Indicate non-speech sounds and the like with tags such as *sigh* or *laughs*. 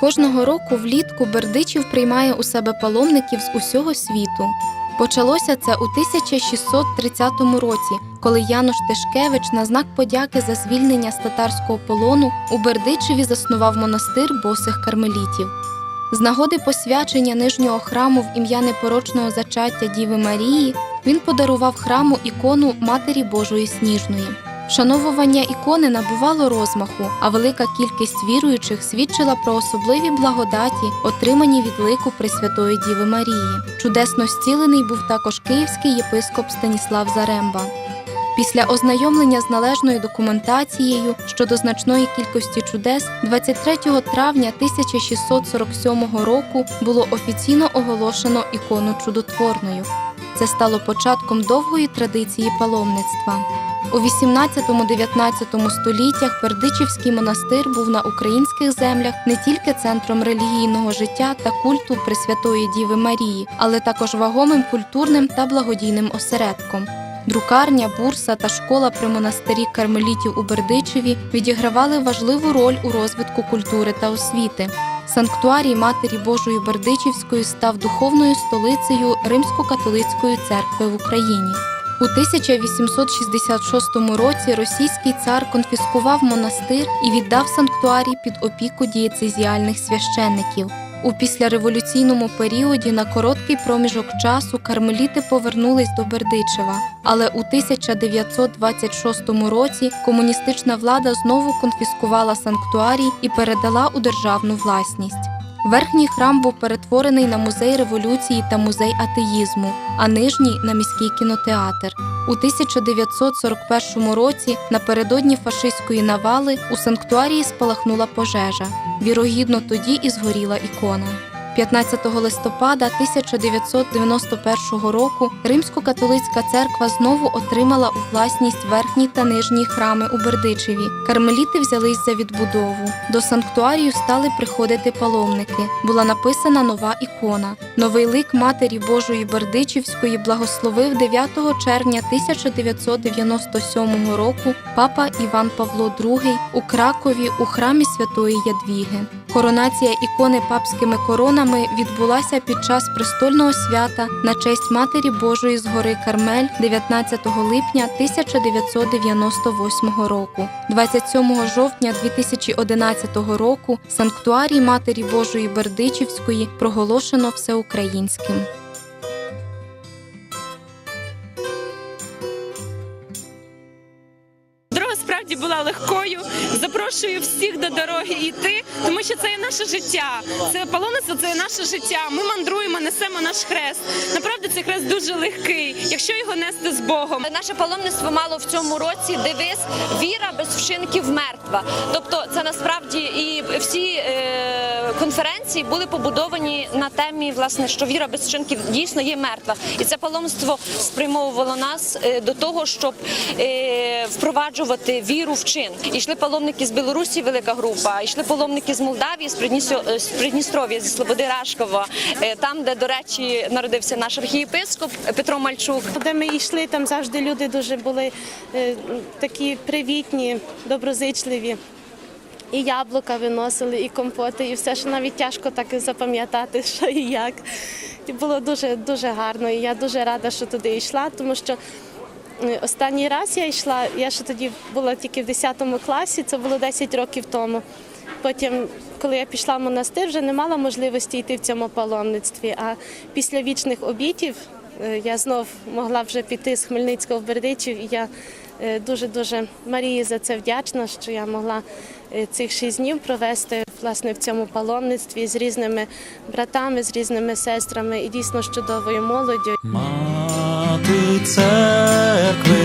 Кожного року влітку Бердичів приймає у себе паломників з усього світу. Почалося це у 1630 році, коли Януш Тишкевич на знак подяки за звільнення з татарського полону у Бердичеві заснував монастир босих кармелітів. З нагоди посвячення нижнього храму в ім'я непорочного зачаття Діви Марії він подарував храму ікону Матері Божої Сніжної. Вшановування ікони набувало розмаху, а велика кількість віруючих свідчила про особливі благодаті, отримані від лику Пресвятої Діви Марії. Чудесно зцілений був також київський єпископ Станіслав Заремба. Після ознайомлення з належною документацією щодо значної кількості чудес 23 травня 1647 року було офіційно оголошено ікону чудотворною. Це стало початком довгої традиції паломництва. У 18-19 століттях Бердичівський монастир був на українських землях не тільки центром релігійного життя та культу Пресвятої Діви Марії, але також вагомим культурним та благодійним осередком. Друкарня, бурса та школа при монастирі кармелітів у Бердичеві відігравали важливу роль у розвитку культури та освіти. Санктуарій Матері Божої Бердичівської став духовною столицею Римсько-католицької церкви в Україні. У 1866 році російський цар конфіскував монастир і віддав санктуарій під опіку дієцезіальних священників. У післяреволюційному періоді на короткий проміжок часу кармеліти повернулись до Бердичева, але у 1926 році комуністична влада знову конфіскувала санктуарій і передала у державну власність. Верхній храм був перетворений на музей революції та музей атеїзму, а нижній на міський кінотеатр. У 1941 році, напередодні фашистської навали, у санктуарії спалахнула пожежа. Вірогідно, тоді і згоріла ікона. 15 листопада 1991 року Римсько-католицька церква знову отримала у власність верхні та нижні храми у Бердичеві. Кармеліти взялись за відбудову. До санктуарію стали приходити паломники. Була написана нова ікона. Новий лик Матері Божої Бердичівської благословив 9 червня 1997 року папа Іван Павло II у Кракові у храмі Святої Ядвіги. Коронація ікони папськими коронами відбулася під час престольного свята на честь Матері Божої з гори Кармель 19 липня 1998 року. 27 жовтня 2011 року санктуарій Матері Божої Бердичівської проголошено всеукраїнським. Запрошую всіх до дороги йти, тому що це є наше життя. Це паломництво, це є наше життя. Ми мандруємо, несемо наш хрест. Направді цей хрест дуже легкий, якщо його нести з Богом. Наше паломництво мало в цьому році девіз Віра без вчинків мертва. Тобто, це насправді і всі е, конференції були побудовані на темі, власне, що віра без вчинків дійсно є мертва. І це паломництво спрямовувало нас е, до того, щоб е, впроваджувати віру в чин. Ішли паломники з Білорусі, велика група, йшли паломники з Молдавії, з е, Придністров'я, зі Слободи Рашкова, е, там, де, до речі, народився наш архієпископ Петро Мальчук. Де ми йшли, там завжди люди дуже були е, такі привітні, доброзичливі. І яблука виносили, і компоти, і все, що навіть тяжко так запам'ятати, *laughs* що і як. І було дуже дуже гарно. І я дуже рада, що туди йшла, тому що останній раз я йшла, я ще тоді була тільки в 10 класі, це було 10 років тому. Потім, коли я пішла в монастир, вже не мала можливості йти в цьому паломництві. А після вічних обітів е, я знов могла вже піти з Хмельницького в Бердичів, і я дуже дуже Марії за це вдячна, що я могла е, цих шість днів провести власне в цьому паломництві з різними братами, з різними сестрами і дійсно з чудовою молоддю. Мати церкви,